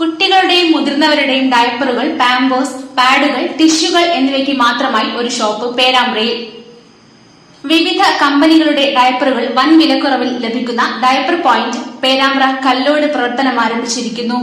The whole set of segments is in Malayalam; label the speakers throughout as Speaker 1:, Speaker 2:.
Speaker 1: കുട്ടികളുടെയും മുതിർന്നവരുടെയും ഡയപ്പറുകൾ പാമ്പേഴ്സ് പാഡുകൾ ടിഷ്യൂകൾ എന്നിവയ്ക്ക് മാത്രമായി ഒരു ഷോപ്പ് പേരാമ്പ്രയിൽ. വിവിധ കമ്പനികളുടെ ഡയപ്പറുകൾ വൻ വിലക്കുറവിൽ ലഭിക്കുന്ന ഡയപ്പർ പോയിന്റ് പേരാമ്പ്ര കല്ലോട് പ്രവർത്തനം ആരംഭിച്ചിരിക്കുന്നു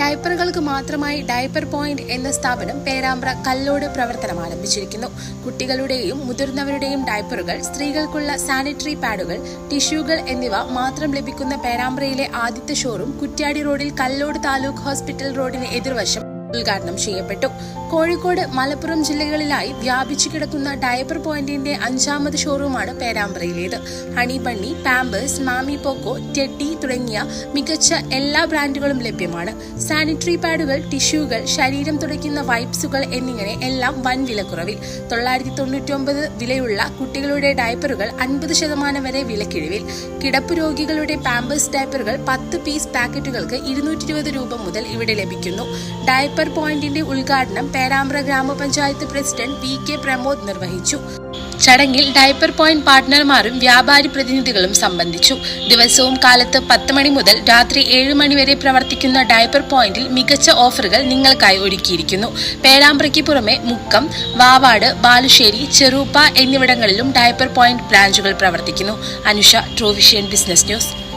Speaker 2: ഡയപ്പറുകൾക്ക് മാത്രമായി ഡയപ്പർ പോയിന്റ് എന്ന സ്ഥാപനം പേരാമ്പ്ര കല്ലോട് പ്രവർത്തനം ആരംഭിച്ചിരിക്കുന്നു. കുട്ടികളുടെയും മുതിർന്നവരുടെയും ഡയപ്പറുകൾ സ്ത്രീകൾക്കുള്ള സാനിറ്ററി പാഡുകൾ ടിഷ്യൂകൾ എന്നിവ മാത്രം ലഭിക്കുന്ന പേരാമ്പ്രയിലെ ആദ്യത്തെ ഷോറൂം കുറ്റ്യാടി റോഡിൽ കല്ലോട് താലൂക്ക് ഹോസ്പിറ്റൽ റോഡിന് എതിർവശം ഉദ്ഘാടനം ചെയ്യപ്പെട്ടു. കോഴിക്കോട് മലപ്പുറം ജില്ലകളിലായി വ്യാപിച്ചു കിടക്കുന്ന ഡയപ്പർ പോയിന്റിന്റെ അഞ്ചാമത് ഷോറൂമാണ് പേരാമ്പ്രയിലേത്. Honey bunny Pampers Mamy Poko Teddy തുടങ്ങിയ മികച്ച എല്ലാ ബ്രാൻഡുകളും ലഭ്യമാണ്. സാനിറ്ററി പാഡുകൾ ടിഷ്യൂകൾ ശരീരം തുടയ്ക്കുന്ന വൈപ്സുകൾ എന്നിങ്ങനെ എല്ലാം വൻ വിലക്കുറവിൽ. തൊള്ളായിരത്തി തൊണ്ണൂറ്റി ഒമ്പത് വിലയുള്ള കുട്ടികളുടെ ഡയപ്പറുകൾ അൻപത് ശതമാനം വരെ വിലക്കിഴിവിൽ. കിടപ്പ് രോഗികളുടെ പാമ്പേഴ്സ് ഡയപ്പറുകൾ പത്ത് പീസ് പാക്കറ്റുകൾക്ക് ഇരുന്നൂറ്റി രൂപ മുതൽ ഇവിടെ ലഭിക്കുന്നു. ഡയപ്പർ പോയിന്റിന്റെ ഉദ്ഘാടനം പേരാമ്പ്ര ഗ്രാമപഞ്ചായത്ത് പ്രസിഡന്റ് വി കെ പ്രമോദ് നിർവഹിച്ചു. ചടങ്ങിൽ ഡൈപ്പർ പോയിന്റ് പാർട്ട്ണർമാരും വ്യാപാരി പ്രതിനിധികളും സംബന്ധിച്ചു. ദിവസവും കാലത്ത് പത്ത് മണി മുതൽ രാത്രി ഏഴ് മണി വരെ പ്രവർത്തിക്കുന്ന ഡൈപ്പർ പോയിന്റിൽ മികച്ച ഓഫറുകൾ നിങ്ങൾക്കായി ഒരുക്കിയിരിക്കുന്നു. പേരാമ്പ്രയ്ക്ക് പുറമെ മുക്കം വാവാട് ബാലുശ്ശേരി ചെറൂപ്പ എന്നിവിടങ്ങളിലും ഡൈപ്പർ പോയിന്റ് ബ്രാഞ്ചുകൾ പ്രവർത്തിക്കുന്നു. അനുഷ ട്രോവിഷ്യൻ ബിസിനസ് ന്യൂസ്.